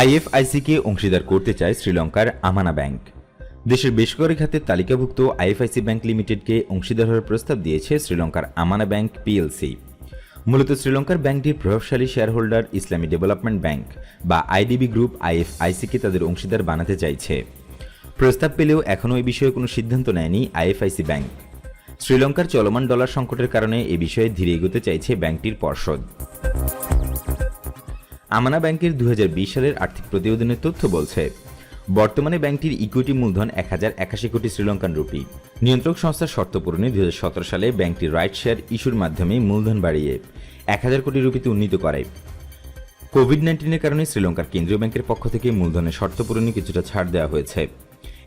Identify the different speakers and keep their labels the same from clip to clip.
Speaker 1: আইএফআইসিকে অংশীদার করতে চায় শ্রীলঙ্কার আমানা ব্যাংক। দেশের বেসরকারি খাতের তালিকাভুক্ত আইএফআইসি ব্যাংক লিমিটেডকে অংশীদার হওয়ার প্রস্তাব দিয়েছে শ্রীলঙ্কার আমানা ব্যাংক পিএলসি। মূলত শ্রীলঙ্কার ব্যাংকটির প্রভাবশালী শেয়ারহোল্ডার ইসলামী ডেভেলপমেন্ট ব্যাংক বা আইডিবি গ্রুপ আইএফআইসিকে তাদের অংশীদার বানাতে চাইছে। প্রস্তাব পেলেও এখনও এ বিষয়ে কোনো সিদ্ধান্ত নেয়নি আইএফআইসি ব্যাংক। শ্রীলঙ্কার চলমান ডলার সংকটের কারণে এ বিষয়ে ধীরে এগোতে চাইছে ব্যাংকটির পর্ষদ। আমানা ব্যাংকের দুই হাজার বিশ সালের আর্থিক প্রতিবেদনের তথ্য বলছে, বর্তমানে ব্যাংকটির ইকুইটি মূলধন এক হাজার একাশি কোটি শ্রীলঙ্কান রুপি। নিয়ন্ত্রক সংস্থার শর্ত পূরণে দুই হাজার সতেরো সালে ব্যাংকটির রাইট শেয়ার ইস্যুর মাধ্যমে মূলধন বাড়িয়ে এক হাজার কোটি রুপিতে উন্নীত করে। কোভিড নাইন্টিনের কারণে শ্রীলঙ্কার কেন্দ্রীয় ব্যাংকের পক্ষ থেকে মূলধনের শর্ত পূরণে কিছুটা ছাড় দেওয়া হয়েছে।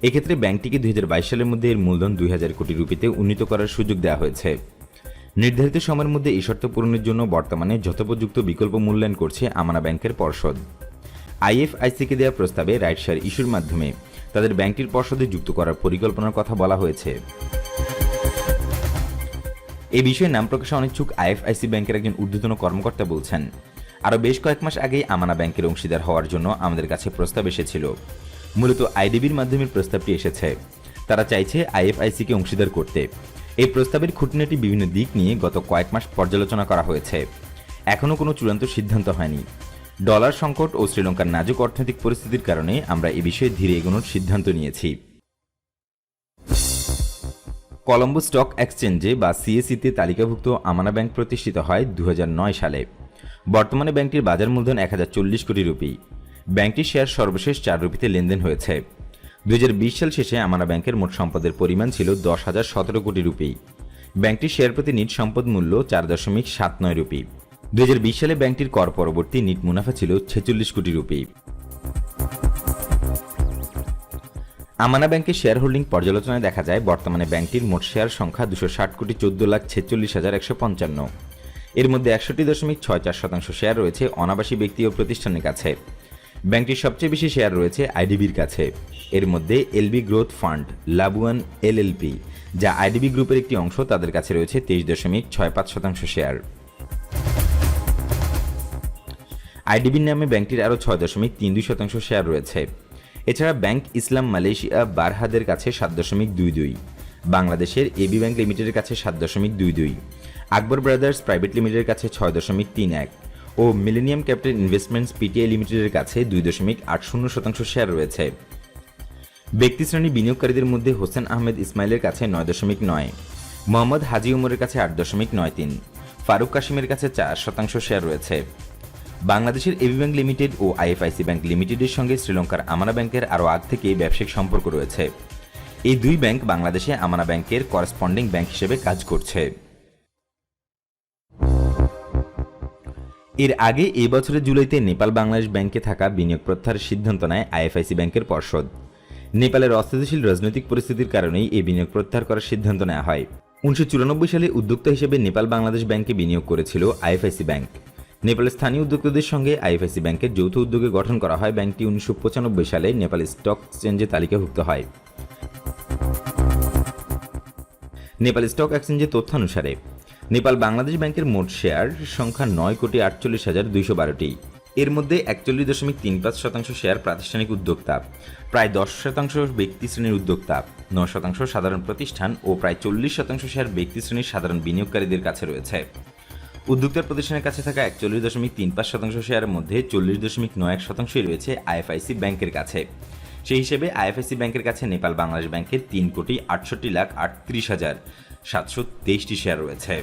Speaker 1: এক্ষেত্রে ব্যাংকটিকে দুই হাজার বাইশ সালের মধ্যে এর মূলধন দুই হাজার কোটি রুপিতে উন্নীত করার সুযোগ দেওয়া হয়েছে। নির্ধারিত সময়ের মধ্যে এই শর্ত পূরণের জন্য বর্তমানে যথোপযুক্ত বিকল্প মূল্যায়ন করছে আমানা ব্যাংকের পর্ষদ। আইএফআইসিকে দেওয়া প্রস্তাবে রাইট শেয়ার ইস্যুর মাধ্যমে তাদের ব্যাংকটির পর্ষদে যুক্ত করার পরিকল্পনার কথা বলা হয়েছে। এ বিষয়ে নাম প্রকাশে অনিচ্ছুক আইএফআইসি ব্যাংকের একজন ঊর্ধ্বতন কর্মকর্তা বলছেন, আরও বেশ কয়েক মাস আগেই আমানা ব্যাংকের অংশীদার হওয়ার জন্য আমাদের কাছে প্রস্তাব এসেছিল। মূলত আইডিবির মাধ্যমে প্রস্তাবটি এসেছে। তারা চাইছে আইএফআইসিকে অংশীদার করতে। এই প্রস্তাবের খুঁটিনাটি বিভিন্ন দিক নিয়ে গত কয়েক মাস পর্যালোচনা করা হয়েছে। এখনও কোনো চূড়ান্ত সিদ্ধান্ত হয়নি। ডলার সংকট ও শ্রীলঙ্কার নাজুক অর্থনৈতিক পরিস্থিতির কারণে আমরা এ বিষয়ে ধীরে এগোনোর সিদ্ধান্ত নিয়েছি। কলম্বো স্টক এক্সচেঞ্জে বা সিএসিতে তালিকাভুক্ত আমানা ব্যাংক প্রতিষ্ঠিত হয় দু হাজার নয় সালে। বর্তমানে ব্যাংকটির বাজার মূলধন এক হাজার চল্লিশ কোটি রুপি। ব্যাংকটির শেয়ার সর্বশেষ চার রুপিতে লেনদেন হয়েছে। দু সাল শেষে আমানা ব্যাংকের মোট সম্পদের পরিমাণ ছিল দশ হাজার সতেরো কোটি রুপি। ব্যাংকটির শেয়ার প্রতি নিট সম্পদ মূল্য চার দশমিক সাত নয় রুপি। বিশ সালে ব্যাংকটির কর পরবর্তী নিট মুনাফা ছিল ছেচল্লিশ কোটি রুপি। আমানা ব্যাংকের শেয়ার হোল্ডিং পর্যালোচনায় দেখা যায়, বর্তমানে ব্যাংকটির মোট শেয়ার সংখ্যা দুশো ষাট কোটি চোদ্দ লাখ ছেচল্লিশ হাজার একশো পঞ্চান্ন। এর মধ্যে একষট্টি দশমিক ছয় চার শতাংশ শেয়ার রয়েছে অনাবাসী ব্যক্তি ও প্রতিষ্ঠানের কাছে। ব্যাংকটির সবচেয়ে বেশি শেয়ার রয়েছে আইডিবির কাছে। এর মধ্যে LB growth fund, Labuan LLP যা আইডিবি গ্রুপের একটি অংশ, তাদের কাছে রয়েছে তেইশ দশমিক ছয় পাঁচ শতাংশ শেয়ার আইডিবির নামে ব্যাংকটির আরও ছয় দশমিক তিন দুই শতাংশ শেয়ার রয়েছে। এছাড়া ব্যাংক ইসলাম মালয়েশিয়া বারহাদের কাছে সাত দশমিক দুই দুই, বাংলাদেশের এবি ব্যাংক লিমিটেডের কাছে সাত দশমিক দুই দুই, আকবর ব্রাদার্স প্রাইভেট লিমিটেডের কাছে ছয় দশমিক তিন এক। ও মিলেনিয়াম ক্যাপিটাল ইনভেস্টমেন্টস পিটিআই লিমিটেডের কাছে দুই দশমিক আট শূন্য শতাংশ শেয়ার রয়েছে। ব্যক্তিশ্রেণী বিনিয়োগকারীদের মধ্যে হোসেন আহমেদ ইসমাইলের কাছে নয় দশমিক নয়, মোহাম্মদ হাজি উমরের কাছে আট দশমিক নয় তিন, ফারুক কাশিমের কাছে চার শতাংশ শেয়ার রয়েছে। বাংলাদেশের এবি ব্যাংক লিমিটেড ও আইএফআইসি ব্যাংক লিমিটেডের সঙ্গে শ্রীলঙ্কার আমানা ব্যাংকের আরও আগ থেকে ব্যবসায়িক সম্পর্ক রয়েছে। এই দুই ব্যাংক বাংলাদেশে আমানা ব্যাংকের করেসপন্ডিং ব্যাংক হিসেবে কাজ করছে। এর আগে এই বছরের জুলাইতে নেপাল বাংলাদেশ ব্যাংকে থাকা বিনিয়োগ প্রত্যাহারের সিদ্ধান্ত নেয় আইএফআইসি ব্যাংকের পর্ষদ। নেপালের অস্থিতিশীল রাজনৈতিক পরিস্থিতির কারণেই এই বিনিয়োগ প্রত্যাহার করার সিদ্ধান্ত নেওয়া হয়। উনিশশো চুরানব্বই সালে উদ্যোক্তা হিসেবে নেপাল বাংলাদেশ ব্যাংকে বিনিয়োগ করেছিল আইএফআইসি ব্যাংক। নেপালের স্থানীয় উদ্যোক্তাদের সঙ্গে আইএফআইসি ব্যাংকের যৌথ উদ্যোগে গঠন করা হয় ব্যাংকটি উনিশশো পঁচানব্বই সালে নেপাল স্টক এক্সচেঞ্জে তালিকাভুক্ত হয়। নেপাল স্টক এক্সচেঞ্জের তথ্যানুসারে নেপাল বাংলাদেশ ব্যাংকের মোট শেয়ার সংখ্যা নয় কোটি আটচল্লিশ হাজার দুইশো বারোটি। এর মধ্যে একচল্লিশ দশমিক তিন পাঁচ শতাংশ শেয়ার প্রাতিষ্ঠানিক উদ্যোক্তা, প্রায় দশ শতাংশ ব্যক্তি শ্রেণির উদ্যোক্তা, নয় শতাংশ সাধারণ প্রতিষ্ঠান ও প্রায় চল্লিশ শতাংশ শেয়ার ব্যক্তি শ্রেণির সাধারণ বিনিয়োগকারীদের কাছে রয়েছে। উদ্যোক্তার প্রতিষ্ঠানের কাছে থাকা একচল্লিশ দশমিক তিন পাঁচ শতাংশ শেয়ারের মধ্যে চল্লিশ দশমিক নয় এক শতাংশই রয়েছে আইএফআইসি ব্যাংকের কাছে। সেই হিসেবে আইএফআইসি ব্যাংকের কাছে নেপাল বাংলাদেশ ব্যাংকের তিন কোটি আটষট্টি লাখ আটত্রিশ হাজার সাতশো তেইশটি শেয়ার রয়েছে।